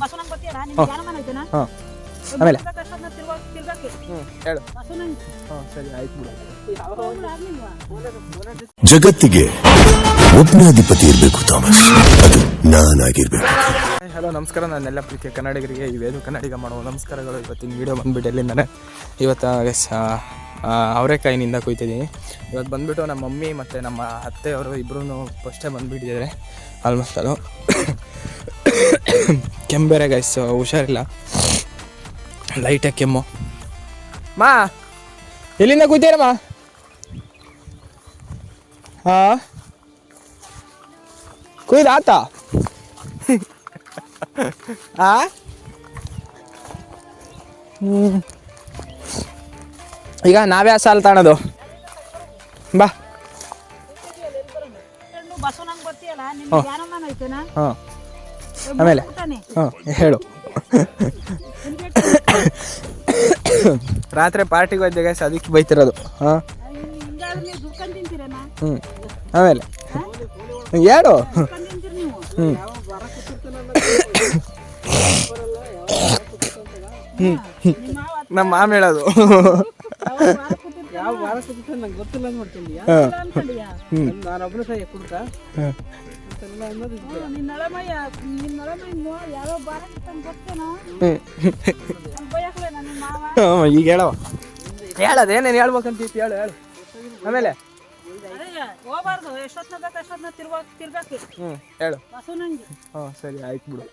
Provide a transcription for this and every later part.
ಬಸವನಂಗ್ ಗೊತ್ತಿಲ್ಲ ನಿಮ್ಗೆ ಜ್ಞಾನ ಮನ ಐತೆನಾ? ಹಾಂ. ಆಮೇಲೆ? ಹೇಳು. ಹಾಂ ಸರಿ ಆಯ್ತು ಬಿಡು. ಜಗತ್ತಿಗೆ ಒಬ್ಬನೇ ಅಧಿಪತಿ ಇರಬೇಕು ಥಾಮಸ್. ಅದು ನಾನಾಗಿರ್ಬೇಕು. ಹಲೋ ನಮಸ್ಕಾರ. ನನ್ನೆಲ್ಲ ಪ್ರೀತಿಯ ಕನ್ನಡಿಗರಿಗೆ ಈ ವೇದು ಕನ್ನಡಿಗ ಮಾಡುವ ನಮಸ್ಕಾರಗಳು. ಇವತ್ತಿನ ವೀಡಿಯೋ ಬಂದ್ಬಿಟ್ಟು ಎಲ್ಲಿಂದಾನೆ ಇವತ್ತು ಅವರೆಕಾಯಿನಿಂದ ಕುಯ್ತಿದ್ದೀನಿ. ಇವತ್ತು ಬಂದುಬಿಟ್ಟು ನಮ್ಮ ಮಮ್ಮಿ ಮತ್ತು ನಮ್ಮ ಅತ್ತೆಯವರು ಇಬ್ಬರೂ ಫಸ್ಟೇ ಬಂದುಬಿಟ್ಟಿದ್ದಾರೆ. ಆಲ್ಮೋಸ್ಟ್ ಅದು ಕೆಮ್ಮು ಬೇರೆ ಗೈಸ್ ಹುಷಾರಿಲ್ಲ. ಲೈಟಾಗಿ ಕೆಮ್ಮು. ಮಾ. ಎಲ್ಲಿಂದ ಕುಯ್ತೀರಮ್ಮ ಹಾಂ? ಕುಯ್ದಾತ ಆ? ಹ್ಮ್. ಈಗ ನಾವೇ ಸಾಲ ತಾಣದು. ಬಾ. ಹಾಂ. ಆಮೇಲೆ? ಹಾಂ ಹೇಳು. ರಾತ್ರಿ ಪಾರ್ಟಿಗೆ ಹೋಯ್ದೆ ಗೈಸ್ ಅದಕ್ಕೆ ಬೈತಿರೋದು. ಹಾಂ? ಹ್ಞೂ ಆಮೇಲೆ. ಹೇಳು ಹ್ಞೂ ಹ್ಞೂ ನಿಮ್ಮ ಮಾಮ ಹೇಳೋದು. ಯಾವ ವಾರ ನಂಗೆ ಗೊತ್ತಿಲ್ಲ ನೋಡ್ತೀನಿ. ಹಾಂ. ಇಲ್ಲ ನಾನು ಒಬ್ಬನೇ ಸಹ ಕುಡ್ಕ ಹ್ಞೂ, ನಿನ್ನ ಹ್ಞೂ ಹ್ಞೂ ಈಗ ಹೇಳವ ಹೇಳ್ಬೇಕಂತ ಇತ್ತು ಹೇಳು ಹೇಳು. ಆಮೇಲೆ? ಅದೇ ಹೋಗ್ಬಾರ್ದು ಎಷ್ಟೊತ್ನ ಬೇಕು ಎಷ್ಟೊತ್ನ ತಿರ್ಗಾ ತಿರ್ಗಾಕಿ ಹ್ಞೂ ಹೇಳು ಬಸವನಂಗಿ ಹಾಂ ಸರಿ ಆಯ್ತು ಬಿಡು.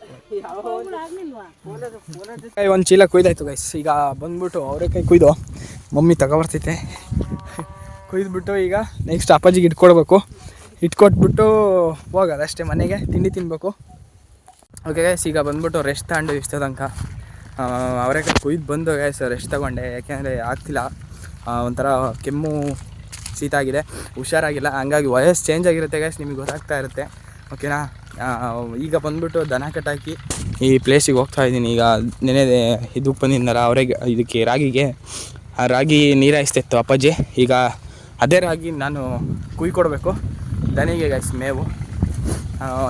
ಕೈ ಒಂದು ಚೀಲ ಕುಯ್ದಾಯ್ತು ಗೈಸ್ ಈಗ ಬಂದ್ಬಿಟ್ಟು ಅವರೆಕಾಯಿ ಕುಯ್ದು ಮಮ್ಮಿ ತಗೊಬರ್ತೈತೆ ಕುಯ್ದುಬಿಟ್ಟು ಈಗ ನೆಕ್ಸ್ಟ್ ಅಪ್ಪಾಜಿಗೆ ಇಟ್ಕೊಡ್ಬೇಕು. ಇಟ್ಕೊಟ್ಬಿಟ್ಟು ಹೋಗೋದು ಅಷ್ಟೇ ಮನೆಗೆ, ತಿಂಡಿ ತಿನ್ನಬೇಕು ಓಕೆ ಗೈಸ್ ಈಗ ಬಂದ್ಬಿಟ್ಟು ರೆಸ್ಟ್ ತಗೊಂಡು ಇಷ್ಟ ತನಕ. ಕೈ ಕುಯ್ದು ಬಂದು ಗೈಸ್ ರೆಸ್ಟ್ ತಗೊಂಡೆ. ಯಾಕೆಂದರೆ ಆಗ್ತಿಲ್ಲ. ಒಂಥರ ಕೆಮ್ಮು ಶೀತ ಆಗಿದೆ. ಹುಷಾರಾಗಿಲ್ಲ. ಹಂಗಾಗಿ ವಯಸ್ಸು ಚೇಂಜ್ ಆಗಿರುತ್ತೆ ಗೈಸ್ ನಿಮಗೆ ಗೊತ್ತಾಗ್ತಾ ಇರುತ್ತೆ. ಓಕೆನಾ ಈಗ ಬಂದ್ಬಿಟ್ಟು ದನ ಕಟ್ಟಾಕಿ ಈ ಪ್ಲೇಸಿಗೆ ಹೋಗ್ತಾ ಇದ್ದೀನಿ. ಈಗ ನೆನೆ ಇದಕ್ಕೆ ಬಂದಿದ್ದಾರ ಅವರೇ ಇದಕ್ಕೆ ರಾಗಿಗೆ. ಆ, ರಾಗಿ ನೀರಾಯಿಸ್ತಿತ್ತು ಅಪ್ಪಾಜಿ. ಈಗ ಅದೇ ರಾಗಿ ನಾನು ಕುಯ್ಕೊಡ್ಬೇಕು. ದನಿಗೆ ಗೈಸ್ ಮೇವು.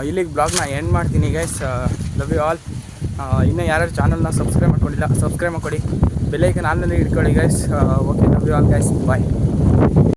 ಇಲ್ಲಿಗೆ ಬ್ಲಾಗ್ನ ಎಂಡ್ ಮಾಡ್ತೀನಿ ಗೈಸ್ ಲವ್ ಯು ಆಲ್ ಇನ್ನೂ ಯಾರ್ಯಾರು ಚಾನಲ್ನ ಸಬ್ಸ್ಕ್ರೈಬ್ ಮಾಡ್ಕೊಂಡಿಲ್ಲ ಸಬ್ಸ್ಕ್ರೈಬ್ ಮಾಡ್ಕೊಡಿ. ಬೆಲ್ಲೈಕನ್ ಆನ್ಲೈನಲ್ಲಿ ಇಟ್ಕೊಳ್ಳಿ guys okay love you all guys bye